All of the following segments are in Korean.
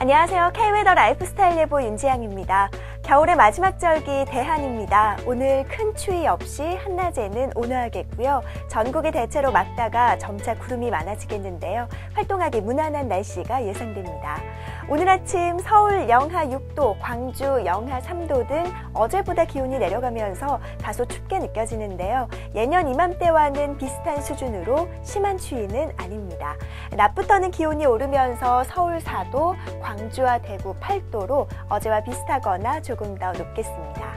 안녕하세요. K웨더 라이프스타일 예보 윤지향입니다. 겨울의 마지막 절기 대한입니다. 오늘 큰 추위 없이 한낮에는 온화하겠고요. 전국이 대체로 맑다가 점차 구름이 많아지겠는데요. 활동하기 무난한 날씨가 예상됩니다. 오늘 아침 서울 영하 6도, 광주 영하 3도 등 어제보다 기온이 내려가면서 다소 춥게 느껴지는데요. 예년 이맘때와는 비슷한 수준으로 심한 추위는 아닙니다. 낮부터는 기온이 오르면서 서울 4도, 광주와 대구 8도로 어제와 비슷하거나 조금 더 높겠습니다.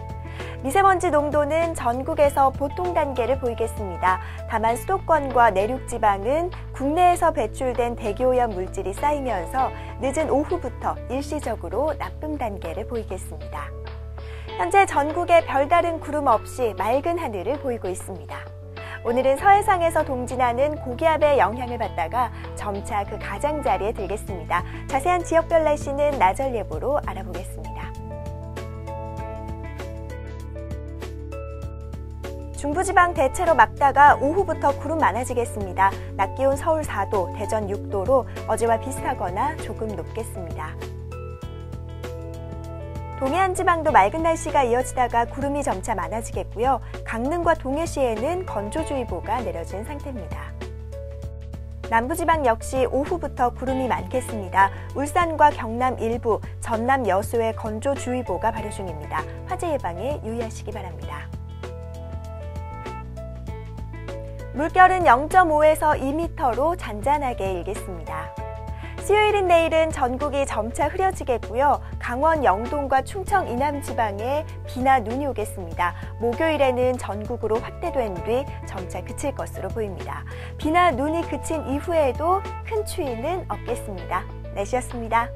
미세먼지 농도는 전국에서 보통 단계를 보이겠습니다. 다만 수도권과 내륙 지방은 국내에서 배출된 대기오염 물질이 쌓이면서 늦은 오후부터 일시적으로 나쁨 단계를 보이겠습니다. 현재 전국에 별다른 구름 없이 맑은 하늘을 보이고 있습니다. 오늘은 서해상에서 동진하는 고기압의 영향을 받다가 점차 그 가장자리에 들겠습니다. 자세한 지역별 날씨는 나절 예보로 알아보겠습니다. 중부지방 대체로 맑다가 오후부터 구름 많아지겠습니다. 낮 기온 서울 4도, 대전 6도로 어제와 비슷하거나 조금 높겠습니다. 동해안 지방도 맑은 날씨가 이어지다가 구름이 점차 많아지겠고요. 강릉과 동해시에는 건조주의보가 내려진 상태입니다. 남부지방 역시 오후부터 구름이 많겠습니다. 울산과 경남 일부, 전남 여수에 건조주의보가 발효 중입니다. 화재 예방에 유의하시기 바랍니다. 물결은 0.5에서 2m로 잔잔하게 일겠습니다. 수요일인 내일은 전국이 점차 흐려지겠고요. 강원 영동과 충청 이남 지방에 비나 눈이 오겠습니다. 목요일에는 전국으로 확대된 뒤 점차 그칠 것으로 보입니다. 비나 눈이 그친 이후에도 큰 추위는 없겠습니다. 날씨였습니다.